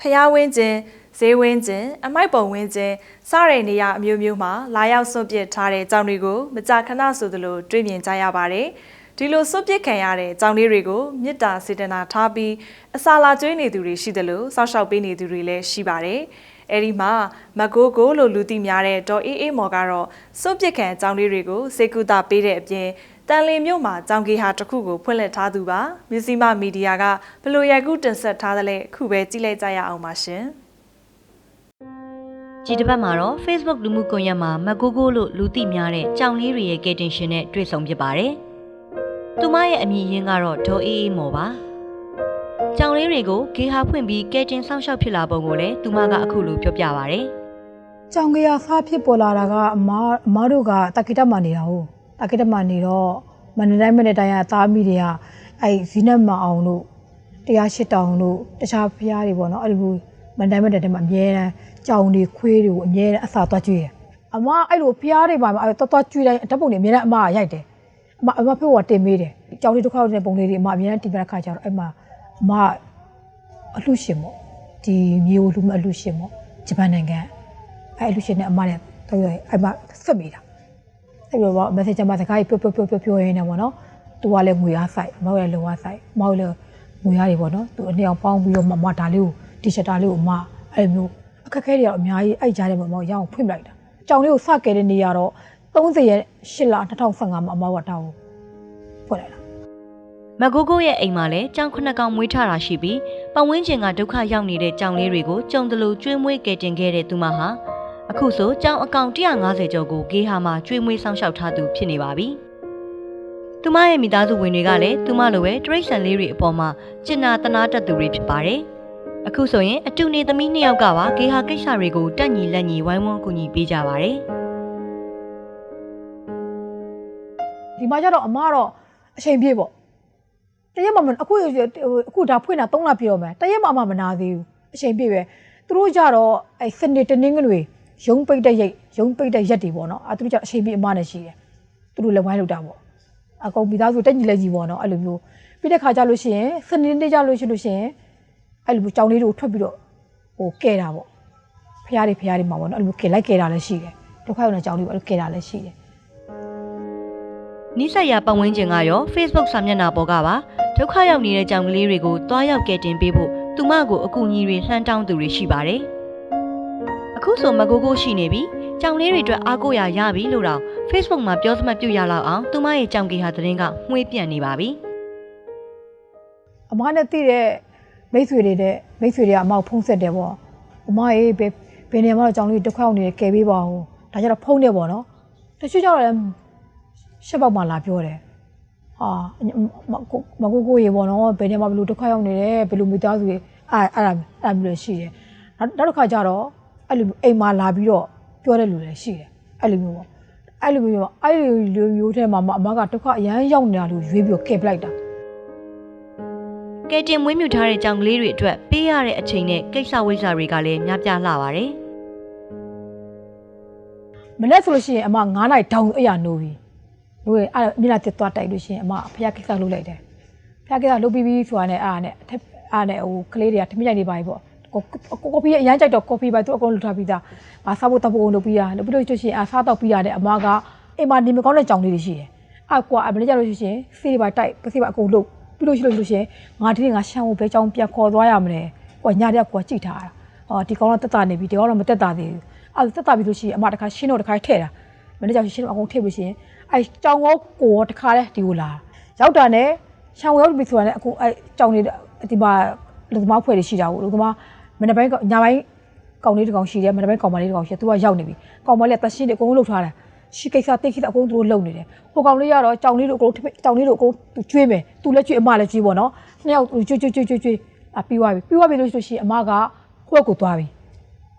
ဖျားဝင်းကျင်ဈေးဝင်းကျင်အမိုက်ပုံဝင်းကျင်စတဲ့နေရာအမျိုးမျိုးမှာလာရောက်စွန့်ပစ်ထားတဲ့ကြောင်တွေကိုမကြာခဏဆိုသလိုတွေ့မြင်ကြရပါတယ်။ဒီလိုစွန့်ပစ်ခံရတဲ့ကြောင်လေးတွေကိုမေတ္တာစေတနာထားပြီးအစာလာကျွေးနေသူတွေရှိတယ်လို့စောင့်ရှောက်ပေးနေသူတွေလည်းရှိပါတယ်။အဲဒီမှာမကိုကိုလို့လူသိများတဲ့ဒေါ်အေးအေးမော်ကတော့စွန့်ပစ်ခံကြောင်လေးတွေကိုစေကူတာပေးတဲ့အပြင် တန်လင်းမြို့မှာကြောင်ကေဟာတစ်ခုကိုဖွင့်လှစ်ထားသူပါမြစီမမီဒီယာကဘလို့ရိုက်ကူးတင်ဆက်ထားတဲ့လဲခုပဲကြည့်လိုက်ကြရအောင်ပါရှင်ဒီတစ်ပတ်မှာတော့ Facebook လူမှုကွန်ရက်မှာမကိုကိုလို့လူသိများတဲ့ကြောင်လေးတွေရဲ့ကယ်တင်ရှင်နဲ့တွေ့ဆုံဖြစ်ပါတယ်။သူမရဲ့အမည်ရင်းကတော့ဒေါ်အေးအေးမော်ပါ။ကြောင်လေးတွေကိုဂေဟာဖွင့်ပြီးကယ်တင်ဆောင်ရှောက်ဖြစ်လာပုံကိုလည်းသူမကအခုလိုပြောပြပါဗျ။ကြောင်ကရဖားဖြစ်ပေါ်လာတာကအမအမတို့ကတကိတမှာနေတာဟုတ် တကိတမှာနေတော့မနေ့တိုင်းမနေ့တိုင်းကသားမိတွေကအဲဇီနတ်မအောင်တို့တရားရှိတောင်တို့တခြားဖျားတွေပေါ့နော်အဲ့လိုမနေ့တိုင်းမနေ့တိုင်းမှာအမြဲတမ်းကြောင်တွေခွေးတွေကိုအမြဲတမ်းအစာသွားကျွေးတယ်အမအဲ့လိုဖျားတွေပါမှာအဲ့တော်တော်ကျွေးတိုင်းဓာတ်ပုံတွေအမြဲတမ်းအမကရိုက်တယ်အမအမဖေကတင်မေးတယ်ကြောင်တွေတစ်ခါတဲ့ပုံလေးတွေအမအမြဲတမ်းတင်ပြတဲ့ခါကျတော့အဲ့မှာအမအလှရှင်ပေါ့ဒီမျိုးလူမအလှရှင်ပေါ့ဂျပန်နိုင်ငံအဲ့လူရှင်နဲ့အမနဲ့တော့ရအဲ့မှာဆက်မိတာ အဲ့လိုပေါ့ message မှာစကားကြီးပြောပြောပြောပြောပြောရင်းနဲ့ပေါ့နော်သူကလည်းငွေအားဆိုင်မောက်လည်းလောအားဆိုင်မောက်လည်းငွေအားတွေပေါ့နော်သူအနှစ်အောင်ပေါင်းပြီးတော့မမဒါလေးကိုတီရှပ်တာလေးကိုအမအဲ့လိုမျိုးအခက်ခဲတွေကတော့အများကြီးအဲ့ကြားထဲမှာမောက်ရအောင်ဖွင့်လိုက်တာကြောင်လေးကိုစကဲတဲ့နေရတော့30ရက်8လ2015မှာအမကတောင်းဖွင့်လိုက်တာမကိုကိုရဲ့အိမ်မှာလည်းကြောင်ခုနှစ်ကောင်မွေးထားတာရှိပြီးပတ်ဝန်းကျင်ကဒုက္ခရောက်နေတဲ့ကြောင်လေးတွေကိုကြုံတလူကျွေးမွေးကယ်တင်ခဲ့တဲ့သူမဟာ အခုဆိုကြောင်အကောင့်150ကျော်ကိုဂေဟာမှာကျွေးမွေးဆောင်ရှောက်ထားသူဖြစ်နေပါပြီ။သူမရဲ့မိသားစုဝင်တွေကလည်းသူမလိုပဲတရိတ်ဆန်လေးတွေအပေါ်မှာကျင်နာတနာတတ်သူတွေဖြစ်ပါတယ်။အခုဆိုရင်အတူနေသမီးနှစ်ယောက်ကပါဂေဟာကိစ္စတွေကိုတက်ညီလက်ညီဝိုင်းဝန်းကူညီပေးကြပါတယ်။ဒီမှာကျတော့အမကတော့အချိန်ပြည့်ပေါ့တရက်မှမအခုအခုဒါဖွင့်တာ3လပြည့်တော့မယ်တရက်မှအမမနာသေးဘူးအချိန်ပြည့်ပဲသူတို့ကြတော့အဲစနေတနင်္ဂနွေ ရုံးပိတ်တဲ့ရိတ်ရုံးပိတ်တဲ့ရက်တွေပေါ့နော်အဲသူတို့ကြအချိန်ပြည့်အမနဲ့ရှိတယ်သူတို့လည်းဝိုင်းလောက်တာပေါ့အကုန်မိသားစုတက်ညီလက်ညီပေါ့နော်အဲ့လိုမျိုးပြီးတဲ့ခါကျလို့ရှိရင်စနေနေ့ကျလို့ရှိလို့ရှိရင်အဲ့လိုမျိုးကြောင်လေးတွေကိုထွက်ပြီးတော့ဟိုကဲတာပေါ့ဖရားတွေဖရားတွေမှာပေါ့နော်အဲ့လိုမျိုးကဲလိုက်ကဲတာလည်းရှိတယ်ဒုက္ခရောက်တဲ့ကြောင်လေးပေါ့အဲ့လိုကဲတာလည်းရှိတယ်နိစ္စရာပတ်ဝန်းကျင်ကရော Facebook စာမျက်နှာပေါ်ကပါဒုက္ခရောက်နေတဲ့ကြောင်ကလေးတွေကိုတွားရောက်ကယ်တင်ပေးဖို့သူမကိုအကူအညီတွေလှမ်းတောင်းသူတွေရှိပါတယ်။ အခုဆိုမကိုကိုရှိနေပြီကြောင်လေးတွေအတွက်အားကိုးရရပြီလို့တော့ Facebook မှာပြောစမှတ်ပြုရလောက်အောင်သူမရဲ့ကြောင်ကေဟာသတင်းကမှွေးပြန့်နေပါပြီအမနဲ့တည်တဲ့မိတ်ဆွေတွေတဲ့မိတ်ဆွေတွေကအမကိုဖုံးဆက်တယ်ပေါ့အမရေးဘယ်ဘယ်နေရာမှာတော့ကြောင်လေးတစ်ခွက်အောင်နေတယ်ကယ်ပေးပါဦးဒါကြတော့ဖုံးတယ်ပေါ့နော်တချို့ကျတော့လည်းရှက်ပေါက်မှလာပြောတယ်ဟာမကိုကိုရေပေါ့နော်ဘယ်နေရာမှာဘယ်လိုတစ်ခွက်အောင်နေတယ်ဘယ်လိုမိသားစုတွေအဲ့အဲ့ဒါအဲ့လိုရှိတယ်နောက်တစ်ခါကျတော့ အဲ့လိုအိမ်မှာလာပြီးတော့ပြောတဲ့လူလည်းရှိတယ်အဲ့လိုမျိုးပေါ့အဲ့လိုမျိုးအဲ့လိုမျိုးထဲမှာအမကတစ်ခါအရန်ရောက်နေတာလို့ရွေးပြီးတော့ကယ်ပလိုက်တာ။ကယ်တင်မွေးမြူထားတဲ့ကြောင်ကလေးတွေအတွက်ပေးရတဲ့အချိန်နဲ့ကိစ္စဝိဇ္ဇာတွေကလည်းများပြားလှပါတယ်မနေ့ဆိုလို့ရှိရင်အမ9နိုင်တောင်အရာနိုးပြီနိုးရအဲ့မျက်နှာတစ်သွားတိုက်လို့ရှိရင်အမဖျားကိစ္စလုပ်လိုက်တယ်ဖျားကိစ္စလုပ်ပြီးပြီဆိုတာနဲ့အားနဲ့အထက်အားနဲ့ဟိုကလေးတွေကထမင်းကြိုက်နေပါပြီပေါ့ ကော်ဖီအရမ်းကြိုက်တော့ကော်ဖီပဲသူအကုန်လုပ်ထားပြီးသား။ငါစားဖို့တောက်ဖို့လုပ်ပြီးတာ။လုပ်ပြီးလို့ရှိရင်အစားတောက်ပြီးရတယ်အမကအိမ်မှာနေမကောင်းတဲ့ကြောင်လေးတွေရှိတယ်။အကွာအမလေးကြလို့ရှိရင်ဆေးတွေပါတိုက်ပစီပါအကုန်လုပ်ပြီးလို့ရှိလို့ရှိရင်ငါဒီနေ့ငါရှမ်းဖို့ဘဲကြောင်ပြန်ခေါ်သွားရမလဲ။ကွာညာတဲ့ကွာကြည့်ထားတာ။အော်ဒီကောင်တော့တက်တာနေပြီဒီကောင်တော့မတက်တာသေးဘူး။အဲ့တက်တာပြီလို့ရှိရင်အမတခါရှင်းတော့တခါထည့်တာ။မနေ့ကရှင်းတော့အကုန်ထည့်ပြီးရှိရင်အဲကြောင်ကောကိုရောတခါလဲဒီကိုလာရောက်တာနဲ့ရှောင်းရောက်ပြီဆိုတာနဲ့အခုအဲကြောင်နေဒီမှာလူသမားဖွဲ့တွေရှိတာကိုလူသမား မနေ့ပိုင်းညပိုင်းကောင်လေးတစ်ကောင်ရှိတယ်မနေ့ပိုင်းကောင်မလေးတစ်ကောင်ရှိတယ်သူကရောက်နေပြီကောင်မလေးကတရှင်းတွေအကုန်လုံးလှုပ်ထားတာရှိကိစ္စတိတ်ခိအကုန်သူတို့လှုပ်နေတယ်ဟိုကောင်လေးကတော့ကြောင်လေးတို့အကုန်ကြောင်လေးတို့အကုန်သူကျွေးမယ်သူလည်းကျွေးအမလည်းကျွေးပေါ့နော်နှစ်ယောက်ကျွေးကျွေးကျွေးကျွေးကျွေးအပြီးသွားပြီပြီးသွားပြီလို့ဆိုရှင်အမကဟိုဘက်ကိုသွားပြီ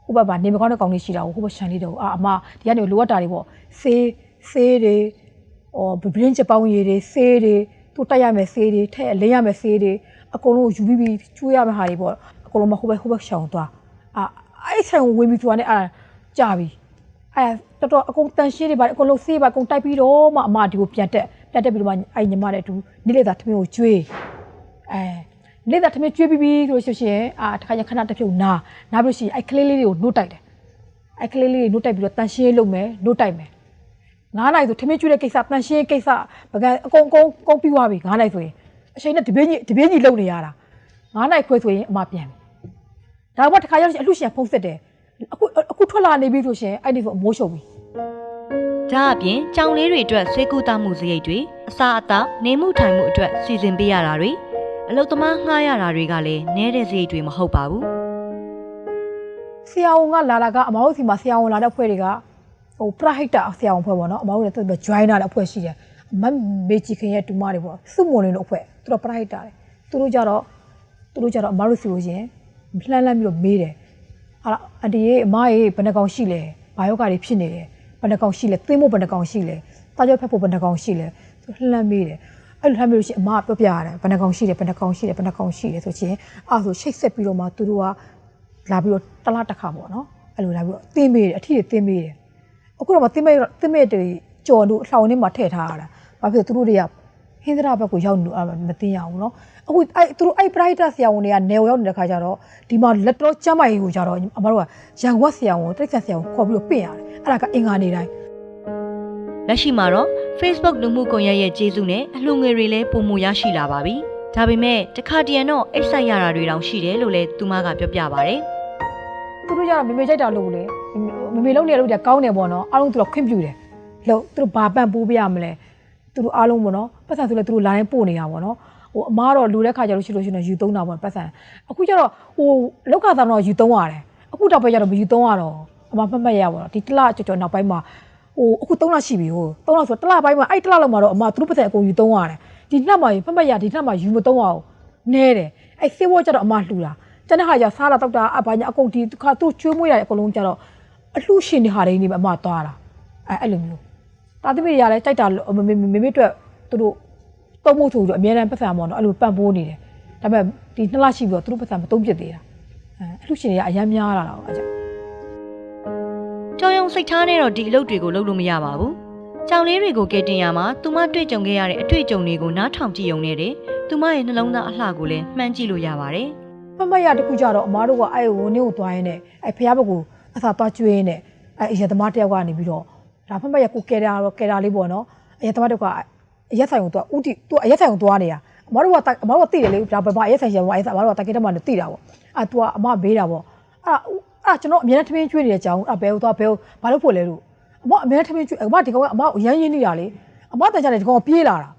ဟိုဘက်မှာနေမကောင်းတဲ့ကောင်လေးရှိတာကိုဟိုဘက်ရှန်လေးတော့အာအမဒီကနေလိုအပ်တာတွေပေါ့ဆေးဆေးတွေဟောဗဘင်းချက်ပေါင်းရည်တွေဆေးတွေသူတက်ရမယ်ဆေးတွေထည့်အလင်းရမယ်ဆေးတွေအကုန်လုံးယူပြီးပြီးကျွေးရမယ့်ဟာတွေပေါ့ အကုန်လုံးမဟိုဘက်ဟိုဘက်ရှောင်သွားအာအဲ့ဆန်ကိုဝင်ပြီးသွားနေအာကြာပြီအဲတော်တော်အကုန်တန်ရှင်းတွေပါအကုန်လုံးဆေးပါအကုန်တိုက်ပြီးတော့မှအမဒီကိုပြန်တက်တက်တက်ပြီးတော့မှအဲ့ညီမနဲ့အတူနေ့လေသာသမီးကိုကျွေးအဲနေ့သာထမင်းကျွေးပြီးပြီးလို့ရှိရင်အာတခါကျခဏတစ်ဖြုတ်နာနာပြီးလို့ရှိရင်အဲ့ကလေးလေးတွေကိုနှုတ်တိုက်တယ်အဲ့ကလေးလေးတွေနှုတ်တိုက်ပြီးတော့တန်ရှင်းရေးလုပ်မယ်နှုတ်တိုက်မယ်9နိုင်ဆိုထမင်းကျွေးတဲ့ကိစ္စတန်ရှင်းရေးကိစ္စပကံအကုန်ကုန်ကုန်ပြီးသွားပြီ9နိုင်ဆိုရင်အချိန်နဲ့တပင်းကြီးတပင်းကြီးလုံနေရတာ9နိုင်ခွဲဆိုရင်အမပြန်ပြီ ဒါမှတခါကျလို့ရှိရင်အလှရှင်ဖုံးစစ်တယ်အခုအခုထွက်လာနေပြီဆိုရှင်အဲ့ဒီဆိုအမိုးရှုံပြီဒါအပြင်ကြောင်လေးတွေအတွက်ဆွေးကူတာမှုစရိတ်တွေအစာအသောက်နေမှုထိုင်မှုအတွက်စီစဉ်ပေးရတာတွေအလုတ်သမားငှားရတာတွေကလည်းနည်းတဲ့စရိတ်တွေမဟုတ်ပါဘူးဆရာဝန်ကလာတာကအမတို့စီမှာဆရာဝန်လာတဲ့အဖွဲ့တွေကဟိုပရဟိတဆရာဝန်အဖွဲ့ပေါ့နော်အမတို့လည်းသူတို့ join လာတဲ့အဖွဲ့ရှိတယ်အမမေချီခင်ရဲ့တူမတွေပေါ့စုမွန်နေတို့အဖွဲ့သူတို့ပရဟိတတယ်သူတို့ကြတော့သူတို့ကြတော့အမတို့စီလို့ရှင် လှမ်းလှမ်းပြီးတော့မေးတယ်ဟာအန်တီရဲ့အမရဲ့ဘယ်နှကောင်ရှိလဲဘာယောဂါတွေဖြစ်နေတယ်ဘယ်နှကောင်ရှိလဲသိမို့ဘယ်နှကောင်ရှိလဲတာကြောဖက်ဖို့ဘယ်နှကောင်ရှိလဲသူလှမ်းလှမ်းမေးတယ်အဲ့လိုလှမ်းမေးလို့ရှိရင်အမကပြောပြရတယ်ဘယ်နှကောင်ရှိတယ်ဘယ်နှကောင်ရှိတယ်ဘယ်နှကောင်ရှိတယ်ဆိုချင်းအဲ့ဆိုရှိတ်ဆက်ပြီးတော့မှသူတို့ကလာပြီးတော့တစ်လားတစ်ခါပေါ့နော်အဲ့လိုလာပြီးတော့တင်းမေးတယ်အထီးတွေတင်းမေးတယ်အခုတော့မတင်းမေးတော့တင်းမေးတွေကြော်လို့အလှောင်ထဲမှာထည့်ထားရတာဘာဖြစ်လို့သူတို့တွေက ဟင်းသရဘက်ကိုရောက်နေလို့အဲ့မတင်းရအောင်နော်အခုအဲ့သူတို့အဲ့ပရိုက်တာဆရာဝန်တွေကနေရောက်နေတဲ့ခါကျတော့ဒီမှာလက်တော်ကျမ်းမာရေးကိုကြတော့အမတို့ကရန်ဝက်ဆရာဝန်တိတ်ဆန်ဆရာဝန်ခေါ်ပြီးတော့ပြင်ရတယ်အဲ့ဒါကအင်္ဂါနေတိုင်းလက်ရှိမှာတော့ Facebook လူမှုကွန်ရက်ရဲ့ကျေးဇူးနဲ့အလှငွေတွေလည်းပုံမရရှိလာပါပြီဒါပေမဲ့တခါတရံတော့အိတ်ဆက်ရတာတွေတောင်ရှိတယ်လို့လည်းသူမကပြောပြပါဗျ။သူတို့ကြတော့မေမေကြိုက်တာလို့လေမေမေလုံးနေလို့တည်းကောင်းတယ်ပေါ့နော်အားလုံးသူတို့ခွင့်ပြုတယ်လို့သူတို့ဘာပန့်ပိုးပြရမလဲသူတို့အားလုံးပေါ့နော် ပတ်စံဆိုလဲသူတို့ line ပို့နေတာပေါ့နော်ဟိုအမားတော့လူတဲ့ခါကျလို့ရှိလို့ရှိရင်ယူသုံးတာပေါ့ပတ်စံအခုကျတော့ဟိုလောက်ကသားတော့ယူသုံးရတယ်အခုတော့ပဲကျတော့မယူသုံးရတော့အမမှတ်မှတ်ရပါတော့ဒီတစ်လကြော်ကြော်နောက်ပိုင်းမှာဟိုအခု3လရှိပြီဟို3လဆိုတစ်လပိုင်းမှာအဲ့တစ်လလောက်မှာတော့အမသူတို့ပတ်စံအကုန်ယူသုံးရတယ်ဒီနှစ်မှာမှတ်မှတ်ရဒီနှစ်မှာယူမသုံးအောင်နဲတယ်အဲ့စေဝကျတော့အမလှူတာကျန်တဲ့ဟာကျစားတာတောက်တာအဘာညာအကုန်ဒီခါသူ့ကျွေးမွေးရတဲ့အကုန်လုံးကျတော့အလှရှင်တွေဟာတွေနေမှာအမသွားတာအဲအဲ့လိုမျိုးတာသမီတွေကလည်းကြိုက်တာလို့မမေမမေအတွက် သူတို့သုံးဖို့ဆိုပြီးတော့အများတန်းပတ်စံပေါ့နော်အဲ့လိုပန့်ပိုးနေတယ်ဒါပေမဲ့ဒီနှစ်လရှိပြီးတော့သူတို့ပတ်စံမသုံးပြစ်သေးတာအဲအလှရှင်တွေကအများများလာတာပေါ့အဲ့ကြောင့်ကြောင်ရုံစိတ်ထားနဲ့တော့ဒီအလုပ်တွေကိုလုပ်လို့မရပါဘူး။ကြောင်လေးတွေကိုကဲတင်ရမှာသူမတွေ့ကြုံခဲ့ရတဲ့အတွေ့အကြုံတွေကိုနားထောင်ကြည့်ုံနဲ့တဲ့သူမရဲ့နှလုံးသားအလှကိုလည်းမှန်းကြည့်လို့ရပါတယ်မမရတခုကြတော့အမားတို့ကအဲ့ဝင်းလေးကိုသွားရင်းနဲ့အဲ့ဖះဘက်ကိုအသာသွားကျွေးရင်းနဲ့အဲ့အရသမားတယောက်ကနေပြီးတော့ဒါဖမရကိုကဲတာတော့ကဲတာလေးပေါ့နော်အရသမားတယောက်က အရက်ဆိုင်ကိုသွားဥတီသူအရက်ဆိုင်ကိုသွားနေတာအမားတို့ကအမားတို့ကသိတယ်လေဒါဘမအရက်ဆိုင်ရှင်ဘာအရက်ဆိုင်အမားတို့ကတကယ်တည်းမှသိတာပေါ့အဲ့သူကအမဘေးတာပေါ့အဲ့အဲ့ကျွန်တော်အမြဲတမ်းထမင်းကျွေးနေတဲ့အကြောင်းအဲ့ဘဲကိုသွားဘဲကိုဘာလို့ဖို့လဲလို့အမအမြဲထမင်းကျွေးအမဒီကောင်ကအမရမ်းရင်းနေတာလေအမတန်ကြတယ်ဒီကောင်ပြေးလာတာ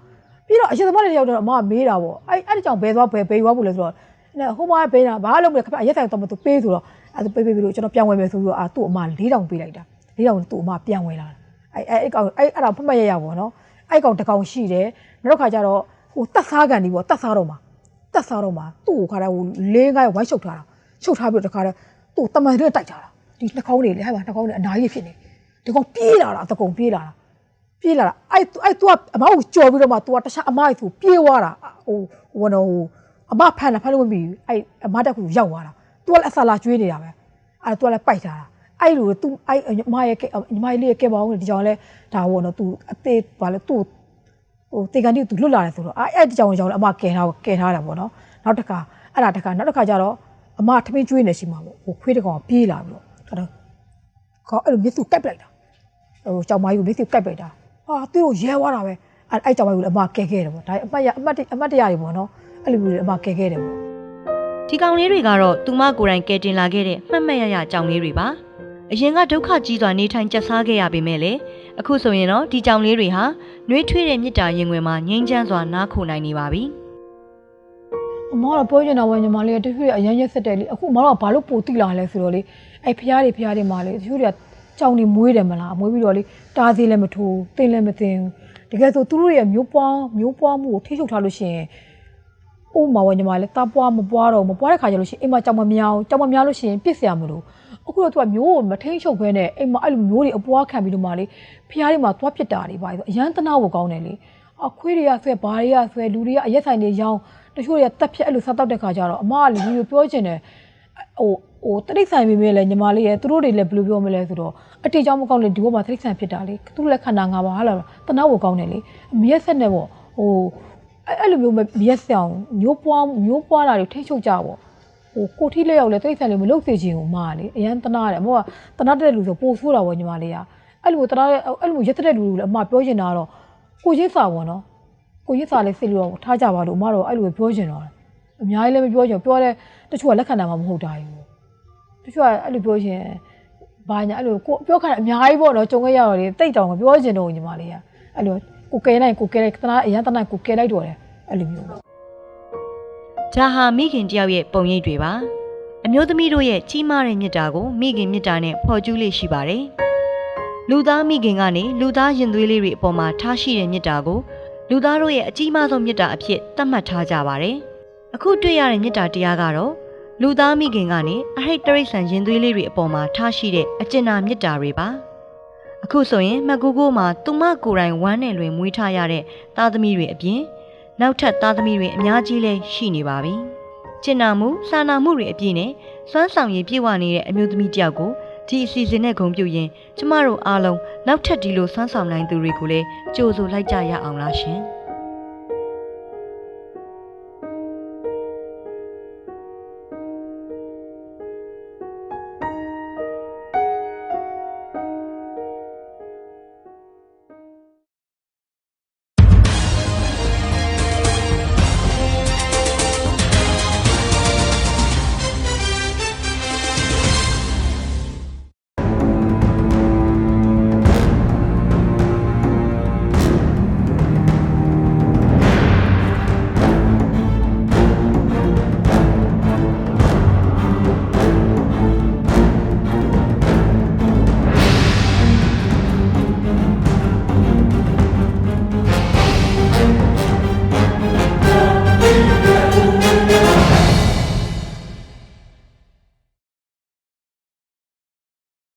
ပြီးတော့အရင်သမားတွေရောက်တော့အမမေးတာပေါ့အဲ့အဲ့ဒီကြောင့်ဘဲသွားဘဲဘဲရွာဖို့လဲဆိုတော့အဲ့ဟိုမှာပေးတာဘာလို့မလဲခပအရက်ဆိုင်တော့မသူပေးဆိုတော့အဲ့သူပေးပေးပြီးလို့ကျွန်တော်ပြန်ဝင်မယ်ဆိုပြီးတော့အာသူ့အမ၄တောင်ပေးလိုက်တာ၄တောင်သူ့အမပြန်ဝင်လာတာအဲ့အဲ့အဲ့ကောင်အဲ့အဲ့ဒါဖတ်မရရပါတော့ အဲ့ကောင်တကောင်ရှိတယ်နောက်တစ်ခါကျတော့ဟိုတက်စားကန်ဒီပေါ့တက်စားတော့မှာတက်စားတော့မှာသူ့ကိုခါတော့ဟိုလေးငါးဝိုင်းရှုပ်ထားတာရှုပ်ထားပြီးတော့တခါတော့သူ့တမန်တွေတိုက်ထားတာဒီနှာခေါင်းတွေလေဟဲ့ပါနှာခေါင်းတွေအနာကြီးဖြစ်နေဒီကောင်ပြေးလာတာတကောင်ပြေးလာတာပြေးလာတာအဲ့အဲ့ तू အမကိုကြော်ပြီးတော့မှ तू ကတခြားအမကြီးသူပြေးသွားတာဟိုဟိုနော်ဟို အမဖမ်းတာဖမ်းလို့မပြီးဘူးအဲ့အမတက်ကူရောက်သွားတာ။ तू ကလည်းအဆလာကျွေးနေတာပဲ။အဲ့ तू ကလည်းပိုက်ထားတာ။ အဲ့လို तू အဲ့ညီမရဲ့ညီမလေးရဲ့ကဲပါအောင်ဒီကြောင်လဲဒါပေါ့နော် तू အသေးဘာလဲ तू ဟိုတေကန်တီ तू လွတ်လာတယ်ဆိုတော့အဲ့အဲ့ဒီကြောင်ကြောင်လဲအမကဲထားကဲထားတာပေါ့နော်။နောက်တစ်ခါအဲ့ဒါတစ်ခါနောက်တစ်ခါကျတော့အမထမင်းကျွေးနေရှိမှာပေါ့။ဟိုခွေးတစ်ကောင်ပြေးလာပြီးတော့ဒါတော့ခေါအဲ့လိုမျက်စုကပ်ပလိုက်တာ။ဟိုကြောင်မကြီးကိုမျက်စုကပ်ပလိုက်တာ။ဟာသူ့ကိုရဲသွားတာပဲ။အဲ့အဲ့ကြောင်မကြီးကိုလည်းအမကဲခဲ့တယ်ပေါ့။ဒါအမတ်ရအမတ်အမတ်တရားတွေပေါ့နော်။အဲ့လိုမျိုးတွေအမကဲခဲ့တယ်ပေါ့ ။ဒီကောင်လေးတွေကတော့သူမကိုယ်တိုင်ကဲတင်လာခဲ့တဲ့မှတ်မှတ်ရရကြောင်လေးတွေပါ။ အရင်ကဒုက္ခကြီးစွာနေထိုင်ကြက်စားခဲ့ရပေမဲ့လေအခုဆိုရင်တော့ဒီကြောင်လေးတွေဟာနှွေးထွေးတဲ့မြစ်တာရင်ခွင်မှာငိမ့်ချမ်းစွာနားခိုနိုင်နေပါပြီ။အမကတော့ပြောချင်တာပဲညီမလေးကတဖြည်းဖြည်းအရင်ရက်ဆက်တယ်လေအခုအမတို့ကဘာလို့ပိုတိလာလဲဆိုတော့လေအဲ့ဖျားတွေဖျားတွေမှာလေတဖြည်းဖြည်းကကြောင်နေမွေးတယ်မလားမွေးပြီးတော့လေတားသေးလည်းမထိုးတင်းလည်းမတင်းဘူးတကယ်ဆိုသူတို့ရဲ့မျိုးပွားမျိုးပွားမှုကိုထိချုပ်ထားလို့ရှိရင်ဥမာဝညီမလေးတားပွားမပွားတော့မပွားတဲ့ခါကျလို့ရှိရင်အိမ်မှာကြောင်မမြောင်ကြောင်မမြောင်လို့ရှိရင်ပြစ်စရာမလို အခုတော့သူကမျိုးကိုမထိန်ချုပ်ခဲနဲ့အိမ်မှာအဲ့လိုမျိုးတွေအပွားခံပြီးတော့မှလေဖျားတွေမှာသွားပြစ်တာတွေပါဆိုအရန်တနာဖို့ကောင်းတယ်လေအခွေးတွေကဆွဲဘာတွေကဆွဲလူတွေကအရက်ဆိုင်တွေရောင်းတချို့တွေကတက်ဖြတ်အဲ့လိုစားတောက်တဲ့ခါကျတော့အမကလည်းဒီလိုပြောချင်တယ်ဟိုဟိုတိရစ္ဆာန်မိမိလည်းညီမလေးရဲ့သူတို့တွေလည်းဘယ်လိုပြောမလဲဆိုတော့အတေချောင်းမကောင်းလေဒီဘက်မှာတိရစ္ဆာန်ဖြစ်တာလေသူတို့လည်းခန္ဓာငါးပါးဟာလားတနာဖို့ကောင်းတယ်လေအမေရဲ့ဆက်နဲ့ပေါ့ဟိုအဲ့အဲ့လိုမျိုးမရက်စအောင်မျိုးပွားမျိုးပွားတာတွေထိတ်ချုပ်ကြပေါ့ ဟိုကိုထိလက်ရောက်လဲတိတ်ဆန်လေးမလုပ်စေချင်ဘူးမာလေအရန်တနာတယ်အမေကတနာတဲ့လူဆိုပို့ဆိုးတာပေါ့ညီမလေးကအဲ့လိုတနာအဲ့လိုရက်တဲ့လူတွေလည်းအမပြောချင်တာကတော့ကိုချင်းစာပေါ့နော်ကိုချင်းစာလေးစစ်လို့ထားကြပါလို့အမတော့အဲ့လိုပြောချင်တော့အများကြီးလည်းမပြောချင်ပြောလဲတချို့ကလက်ခံတာမှမဟုတ်တာယူတချို့ကအဲ့လိုပြောချင်ဘာညာအဲ့လိုကိုပြောခါအများကြီးပေါ့နော်ကြုံခဲ့ရတော့လေတိတ်တောင်မပြောချင်တော့ညီမလေးကအဲ့လိုကိုကဲလိုက်ကိုကဲလိုက်တနာအရန်တနာကိုကဲလိုက်တော့တယ်အဲ့လိုမျိုးပေါ့ ဒါဟာမိခင်တယောက်ရဲ့ပုံရိပ်တွေပါအမျိုးသမီးတို့ရဲ့ကြီးမားတဲ့မြတ်တာကိုမိခင်မြတ်တာနဲ့ဖော်ကျူးလေးရှိပါတယ်လူသားမိခင်ကနေလူသားရင်သွေးလေးတွေအပေါ်မှာထားရှိတဲ့မြတ်တာကိုလူသားတို့ရဲ့အကြီးမားဆုံးမြတ်တာအဖြစ်သတ်မှတ်ထားကြပါတယ်အခုတွေ့ရတဲ့မြတ်တာတရားကတော့လူသားမိခင်ကနေအဟိတ်တရိษံရင်သွေးလေးတွေအပေါ်မှာထားရှိတဲ့အကျဉ်းနာမြတ်တာတွေပါအခုဆိုရင်မကူကိုမှာသူမကိုယ်တိုင်ဝမ်းနဲ့လွင်မွေးထားရတဲ့သားသမီးတွေအပြင် နောက်ထပ်သားသမီးတွေအများကြီးလည်းရှိနေပါပြီ။ကျင်နာမှုစာနာမှုတွေအပြည့်နဲ့စွမ်းဆောင်ရည်ပြည့်ဝနေတဲ့အမျိုးသမီးတယောက်ကိုဒီအစီအစဉ်နဲ့ဂုဏ်ပြုရင်ကျမတို့အားလုံးနောက်ထပ်ဒီလိုစွမ်းဆောင်နိုင်သူတွေကိုလည်းကြိုးဆိုလိုက်ကြရအောင်လားရှင်။